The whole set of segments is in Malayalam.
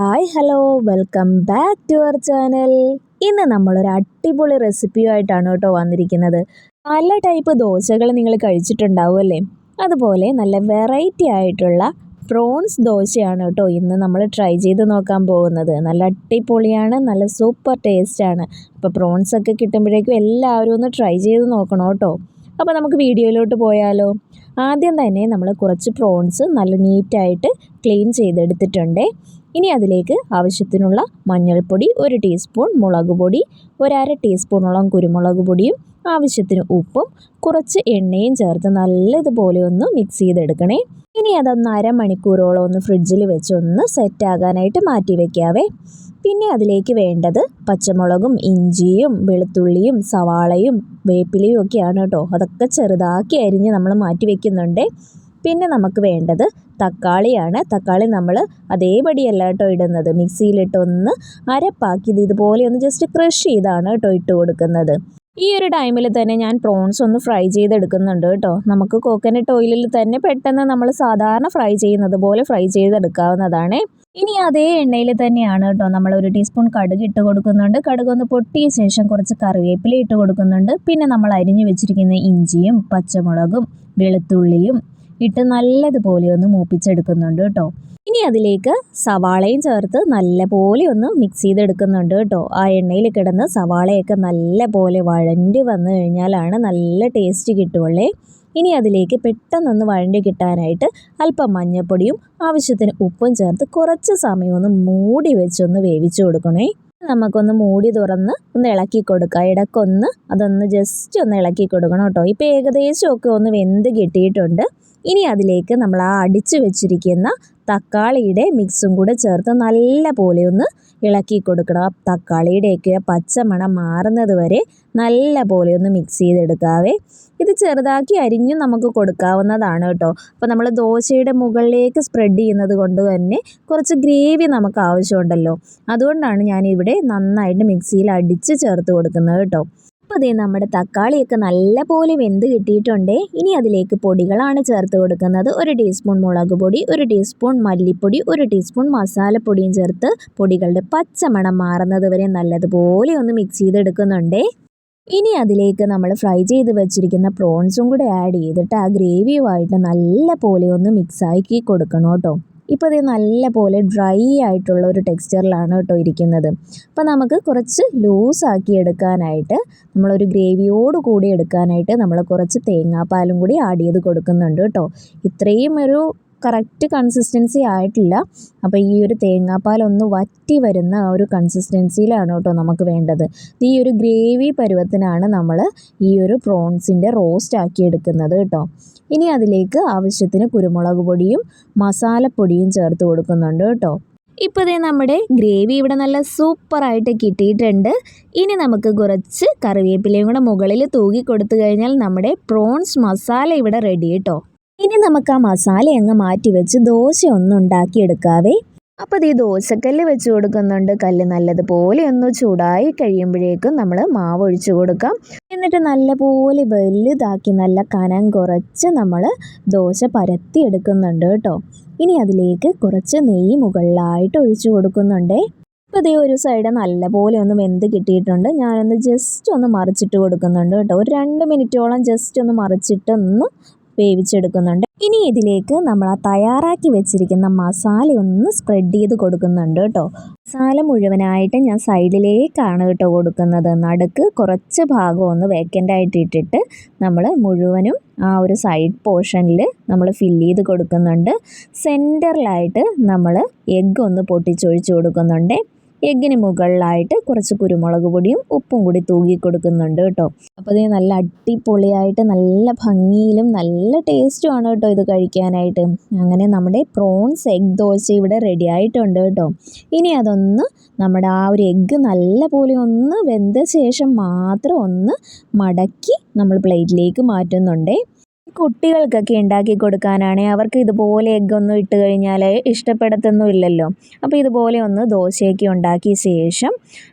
Hi hello. Welcome back to our channel. ഇന്ന് നമ്മളൊരു അടിപൊളി റെസിപ്പിയുമായിട്ടാണ് കേട്ടോ വന്നിരിക്കുന്നത്. പല ടൈപ്പ് ദോശകൾ നിങ്ങൾ കഴിച്ചിട്ടുണ്ടാവും അല്ലേ? അതുപോലെ നല്ല വെറൈറ്റി ആയിട്ടുള്ള പ്രോൺസ് ദോശയാണ് കേട്ടോ ഇന്ന് നമ്മൾ ട്രൈ ചെയ്ത് നോക്കാൻ പോകുന്നത്. നല്ല അടിപൊളിയാണ് നല്ല സൂപ്പർ ടേസ്റ്റാണ്. അപ്പോൾ പ്രോൺസ് ഒക്കെ കിട്ടുമ്പോഴേക്കും എല്ലാവരും ഒന്ന് ട്രൈ ചെയ്ത് നോക്കണം കേട്ടോ. അപ്പോൾ നമുക്ക് വീഡിയോയിലോട്ട് പോയാലോ. ആദ്യം തന്നെ നമ്മൾ കുറച്ച് പ്രോൺസ് നല്ല നീറ്റായിട്ട് ക്ലീൻ ചെയ്തെടുത്തിട്ടുണ്ട്. ഇനി അതിലേക്ക് ആവശ്യത്തിനുള്ള മഞ്ഞൾപ്പൊടി ഒരു ടീസ്പൂൺ മുളക് പൊടി ഒരര ടീസ്പൂണോളം കുരുമുളക് പൊടിയും ആവശ്യത്തിന് ഉപ്പും കുറച്ച് എണ്ണയും ചേർത്ത് നല്ലതുപോലെ ഒന്ന് മിക്സ് ചെയ്തെടുക്കണേ. ഇനി അതൊന്ന് അരമണിക്കൂറോളം ഒന്ന് ഫ്രിഡ്ജിൽ വെച്ച് ഒന്ന് സെറ്റ് ആകാനായിട്ട് മാറ്റി വയ്ക്കാവേ പിന്നെ അതിലേക്ക് വേണ്ടത് പച്ചമുളകും ഇഞ്ചിയും വെളുത്തുള്ളിയും സവാളയും വേപ്പിലയും ഒക്കെയാണ് കേട്ടോ. അതൊക്കെ ചെറുതാക്കി അരിഞ്ഞ് നമ്മൾ മാറ്റി വെക്കുന്നുണ്ട്. പിന്നെ നമുക്ക് വേണ്ടത് തക്കാളിയാണ്. തക്കാളി നമ്മൾ അതേപടിയല്ല കേട്ടോ ഇടുന്നത്. മിക്സിയിലിട്ട് ഒന്ന് അരപ്പാക്കി ഇത് ഇതുപോലെ ഒന്ന് ജസ്റ്റ് ക്രഷ് ചെയ്താണ് കേട്ടോ ഇട്ട് കൊടുക്കുന്നത്. ഈ ഒരു ടൈമിൽ തന്നെ ഞാൻ പ്രോൺസ് ഒന്ന് ഫ്രൈ ചെയ്തെടുക്കുന്നുണ്ട് കേട്ടോ. നമുക്ക് കോക്കനട്ട് ഓയിലിൽ തന്നെ പെട്ടെന്ന് നമ്മൾ സാധാരണ ഫ്രൈ ചെയ്യുന്നത് പോലെ ഫ്രൈ ചെയ്തെടുക്കാവുന്നതാണ്. ഇനി അതേ എണ്ണയിൽ തന്നെയാണ് കേട്ടോ നമ്മൾ ഒരു ടീസ്പൂൺ കടുക് ഇട്ട് കൊടുക്കുന്നുണ്ട്. കടുക് ഒന്ന് പൊട്ടിയ ശേഷം കുറച്ച് കറിവേപ്പില ഇട്ട് കൊടുക്കുന്നുണ്ട്. പിന്നെ നമ്മൾ അരിഞ്ഞു വെച്ചിരിക്കുന്ന ഇഞ്ചിയും പച്ചമുളകും വെളുത്തുള്ളിയും ഇട്ട് നല്ലതുപോലെ ഒന്ന് മൂപ്പിച്ചെടുക്കുന്നുണ്ട് കേട്ടോ. ഇനി അതിലേക്ക് സവാളയും ചേർത്ത് നല്ലപോലെ ഒന്ന് മിക്സ് ചെയ്തെടുക്കുന്നുണ്ട് കേട്ടോ. ആ എണ്ണയിൽ കിടന്ന് സവാളയൊക്കെ നല്ല പോലെ വഴണ്ടി വന്നു കഴിഞ്ഞാലാണ് നല്ല ടേസ്റ്റ് കിട്ടുള്ളേ ഇനി അതിലേക്ക് പെട്ടെന്നൊന്ന് വഴണ്ടി കിട്ടാനായിട്ട് അല്പം മഞ്ഞൾപ്പൊടിയും ആവശ്യത്തിന് ഉപ്പും ചേർത്ത് കുറച്ച് സമയം ഒന്ന് മൂടി വെച്ചൊന്ന് വേവിച്ചു കൊടുക്കണേ. നമുക്കൊന്ന് മൂടി തുറന്ന് ഒന്ന് ഇളക്കി കൊടുക്കുക ഇടക്കൊന്ന് അതൊന്ന് ജസ്റ്റ് ഒന്ന് ഇളക്കി കൊടുക്കണം കേട്ടോ. ഇപ്പോൾ ഏകദേശമൊക്കെ ഒന്ന് വെന്ത് കിട്ടിയിട്ടുണ്ട്. ഇനി അതിലേക്ക് നമ്മൾ ആ അടിച്ചു വെച്ചിരിക്കുന്ന തക്കാളിയുടെ മിക്സും കൂടെ ചേർത്ത് നല്ല പോലെ ഒന്ന് ഇളക്കി കൊടുക്കണം. ആ തക്കാളിയുടെയൊക്കെ പച്ചമണം മാറുന്നത് വരെ നല്ല പോലെ ഒന്ന് മിക്സ് ചെയ്തെടുക്കാവേ. ഇത് ചെറുതാക്കി അരിഞ്ഞും നമുക്ക് കൊടുക്കാവുന്നതാണ് കേട്ടോ. അപ്പോൾ നമ്മൾ ദോശയുടെ മുകളിലേക്ക് സ്പ്രെഡ് ചെയ്യുന്നത് കൊണ്ട് തന്നെ കുറച്ച് ഗ്രേവി നമുക്ക് ആവശ്യമുണ്ടല്ലോ. അതുകൊണ്ടാണ് ഞാനിവിടെ നന്നായിട്ട് മിക്സിയിൽ അടിച്ച് ചേർത്ത് കൊടുക്കുന്നത് കേട്ടോ. അപ്പോൾ ദേ നമ്മുടെ തക്കാളിയൊക്കെ നല്ലപോലെ വെന്ത് കിട്ടിയിട്ടുണ്ട്. ഇനി അതിലേക്ക് പൊടികളാണ് ചേർത്ത് കൊടുക്കുന്നത്. ഒരു ടീസ്പൂൺ മുളക് പൊടി ഒരു ടീസ്പൂൺ മല്ലിപ്പൊടി ഒരു ടീസ്പൂൺ മസാലപ്പൊടിയും ചേർത്ത് പൊടികളുടെ പച്ചമണം മാറുന്നത് വരെ നല്ലതുപോലെ ഒന്ന് മിക്സ് ചെയ്തെടുക്കുന്നുണ്ട്. ഇനി അതിലേക്ക് നമ്മൾ ഫ്രൈ ചെയ്ത് വെച്ചിരിക്കുന്ന പ്രോൺസും കൂടെ ആഡ് ചെയ്തിട്ട് ആ ഗ്രേവിയുമായിട്ട് നല്ല പോലെ ഒന്ന് മിക്സ് ആക്കി കൊടുക്കണം കേട്ടോ. ഇപ്പോൾ ഇത് നല്ല പോലെ ഡ്രൈ ആയിട്ടുള്ള ഒരു ടെക്സ്ചറിലാണ് കേട്ടോ ഇരിക്കുന്നത്. അപ്പോൾ നമുക്ക് കുറച്ച് ലൂസാക്കി എടുക്കാനായിട്ട് നമ്മളൊരു ഗ്രേവിയോട് കൂടി എടുക്കാനായിട്ട് നമ്മൾ കുറച്ച് തേങ്ങാപ്പാലും കൂടി ആഡ് ചെയ്ത് കൊടുക്കുന്നുണ്ട് കേട്ടോ. ഇത്രയും ഒരു കറക്റ്റ് കൺസിസ്റ്റൻസി ആയിട്ടില്ല. അപ്പോൾ ഈ ഒരു തേങ്ങാപ്പാൽ ഒന്ന് വറ്റി വരുന്ന ആ ഒരു കൺസിസ്റ്റൻസിയിലാണ് കേട്ടോ നമുക്ക് വേണ്ടത്. ഈ ഒരു ഗ്രേവി പരുവത്തിനാണ് നമ്മൾ ഈ ഒരു പ്രോൺസിന്റെ റോസ്റ്റ് ആക്കി എടുക്കുന്നത് കേട്ടോ. ഇനി അതിലേക്ക് ആവശ്യത്തിന് കുരുമുളക് പൊടിയും മസാലപ്പൊടിയും ചേർത്ത് കൊടുക്കുന്നുണ്ട് കേട്ടോ. ഇപ്പോൾ ഇതേ നമ്മുടെ ഗ്രേവി ഇവിടെ നല്ല സൂപ്പറായിട്ട് കിട്ടിയിട്ടുണ്ട്. ഇനി നമുക്ക് കുറച്ച് കറിവേപ്പിലയും കൂടെ മുകളിൽ തൂകി കൊടുത്തു കഴിഞ്ഞാൽ നമ്മുടെ പ്രോൺസ് മസാല ഇവിടെ റെഡി കേട്ടോ. ഇനി നമുക്ക് ആ മസാല അങ്ങ് മാറ്റി വെച്ച് ദോശ ഒന്ന് ഉണ്ടാക്കിയെടുക്കാവേ. അപ്പോൾ ഈ ദോശക്കല്ല് വെച്ച് കൊടുക്കുന്നുണ്ട്. കല്ല് നല്ലതുപോലെ ഒന്ന് ചൂടായി കഴിയുമ്പോഴേക്കും നമ്മൾ മാവ് ഒഴിച്ചു കൊടുക്കാം. എന്നിട്ട് നല്ലപോലെ വലുതാക്കി നല്ല കനം കുറച്ച് നമ്മൾ ദോശ പരത്തി എടുക്കുന്നുണ്ട് കേട്ടോ. ഇനി അതിലേക്ക് കുറച്ച് നെയ്യ് മുകളിലായിട്ട് ഒഴിച്ചു കൊടുക്കുന്നുണ്ടേ. ഇപ്പോൾ ഇതേ ഒരു സൈഡ് നല്ലപോലെ ഒന്ന് വെന്ത് കിട്ടിയിട്ടുണ്ട്. ഞാനൊന്ന് ജസ്റ്റ് ഒന്ന് മറിച്ചിട്ട് കൊടുക്കുന്നുണ്ട് കേട്ടോ. ഒരു രണ്ട് മിനിറ്റോളം ജസ്റ്റ് ഒന്ന് മറിച്ചിട്ട് ഒന്ന് വേവിച്ചെടുക്കുന്നുണ്ട്. ഇനി ഇതിലേക്ക് നമ്മൾ ആ തയ്യാറാക്കി വെച്ചിരിക്കുന്ന മസാല ഒന്ന് സ്പ്രെഡ് ചെയ്ത് കൊടുക്കുന്നുണ്ട് കേട്ടോ. മസാല മുഴുവനായിട്ട് ഞാൻ സൈഡിലേക്കാണ് കേട്ടോ കൊടുക്കുന്നത്. നടുക്ക് കുറച്ച് ഭാഗം ഒന്ന് വേക്കന്റ് ആയിട്ട് ഇട്ടിട്ട് നമ്മൾ മുഴുവനും ആ ഒരു സൈഡ് പോർഷനിൽ നമ്മൾ ഫില്ല് ചെയ്ത് കൊടുക്കുന്നുണ്ട്. സെന്ററിലായിട്ട് നമ്മൾ എഗ്ഗ് ഒന്ന് പൊട്ടിച്ചൊഴിച്ച് കൊടുക്കുന്നുണ്ട്. എഗ്ഗിന് മുകളിലായിട്ട് കുറച്ച് കുരുമുളക് പൊടിയും ഉപ്പും കൂടി തൂകി കൊടുക്കുന്നുണ്ട് കേട്ടോ. അപ്പോൾ ഇത് നല്ല അടിപൊളിയായിട്ട് നല്ല ഭംഗിയിലും നല്ല ടേസ്റ്റുമാണ് കേട്ടോ ഇത് കഴിക്കാനായിട്ട്. അങ്ങനെ നമ്മുടെ പ്രോൺസ് എഗ് ദോശ ഇവിടെ റെഡി ആയിട്ടുണ്ട് കേട്ടോ. ഇനി അതൊന്ന് നമ്മുടെ ആ ഒരു എഗ്ഗ് നല്ല പോലെ ഒന്ന് വെന്ത ശേഷം മാത്രം ഒന്ന് മടക്കി നമ്മൾ പ്ലേറ്റിലേക്ക് മാറ്റുന്നുണ്ടേ. കുട്ടികൾക്കൊക്കെ ഉണ്ടാക്കി കൊടുക്കാനാണ്. അവർക്ക് ഇതുപോലെ എഗ്ഗൊന്നും ഇട്ട് കഴിഞ്ഞാൽ ഇഷ്ടപ്പെടത്തൊന്നുമില്ലല്ലോ. അപ്പോൾ ഇതുപോലെ ഒന്ന് ദോശയൊക്കെ ഉണ്ടാക്കിയ ശേഷം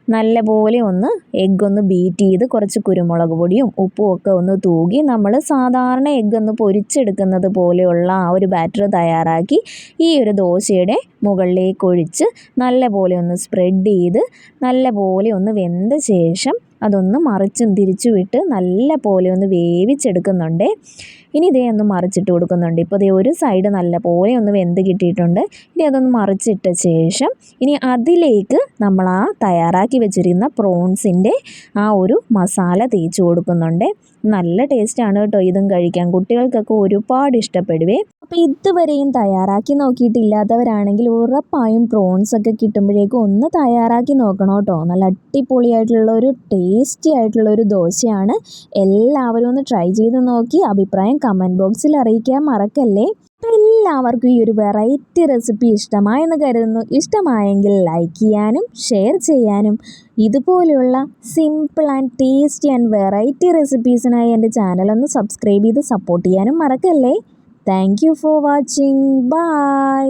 നല്ലപോലെ ഒന്ന് എഗ്ഗൊന്ന് ബീറ്റ് ചെയ്ത് കുറച്ച് കുരുമുളക് പൊടിയും ഉപ്പും ഒക്കെ ഒന്ന് തൂകി നമ്മൾ സാധാരണ എഗ്ഗൊന്ന് പൊരിച്ചെടുക്കുന്നത് പോലെയുള്ള ആ ഒരു ബാറ്റർ തയ്യാറാക്കി ഈ ഒരു ദോശയുടെ മുകളിലേക്ക് ഒഴിച്ച് നല്ലപോലെ ഒന്ന് സ്പ്രെഡ് ചെയ്ത് നല്ലപോലെ ഒന്ന് വെന്ത ശേഷം അതൊന്ന് മറിച്ചും തിരിച്ചു വിട്ട് നല്ല പോലെ ഒന്ന് വേവിച്ചെടുക്കുന്നുണ്ട്. ഇനി ഇതേ ഒന്ന് മറിച്ചിട്ട് കൊടുക്കുന്നുണ്ട്. ഇപ്പോൾ ഇതേ ഒരു സൈഡ് നല്ല പോലെ ഒന്ന് വെന്ത് കിട്ടിയിട്ടുണ്ട്. ഇനി അതൊന്ന് മറിച്ചിട്ട ശേഷം ഇനി അതിലേക്ക് നമ്മൾ ആ തയ്യാറാക്കി വെച്ചിരുന്ന പ്രോൺസിന്റെ ആ ഒരു മസാല തേച്ച് കൊടുക്കുന്നുണ്ട്. നല്ല ടേസ്റ്റാണ് കേട്ടോ ഇതും കഴിക്കാൻ. കുട്ടികൾക്കൊക്കെ ഒരുപാട് ഇഷ്ടപ്പെടുവേ. അപ്പോൾ ഇതുവരെയും തയ്യാറാക്കി നോക്കിയിട്ടില്ലാത്തവരാണെങ്കിൽ ഉറപ്പായും പ്രോൺസൊക്കെ കിട്ടുമ്പോഴേക്കും ഒന്ന് തയ്യാറാക്കി നോക്കണം കേട്ടോ. നല്ല അടിപൊളിയായിട്ടുള്ള ഒരു ടേസ്റ്റി ആയിട്ടുള്ള ഒരു ദോശയാണ്. എല്ലാവരും ഒന്ന് ട്രൈ ചെയ്ത് നോക്കി. അഭിപ്രായം കമന്റ് ബോക്സിൽ അറിയിക്കാൻ മറക്കല്ലേ? എല്ലാവർക്കും ഈ ഒരു വെറൈറ്റി റെസിപ്പി ഇഷ്ടമായെന്ന് കരുതുന്നു. ഇഷ്ടമായെങ്കിൽ ലൈക്ക് ചെയ്യാനും ഷെയർ ചെയ്യാനും ഇതുപോലെയുള്ള simple and tasty and variety റെസിപ്പീസിനായി എന്റെ ചാനലൊന്ന് സബ്സ്ക്രൈബ് ചെയ്ത് സപ്പോർട്ട് ചെയ്യാനും മറക്കല്ലേ? Thank for watching bye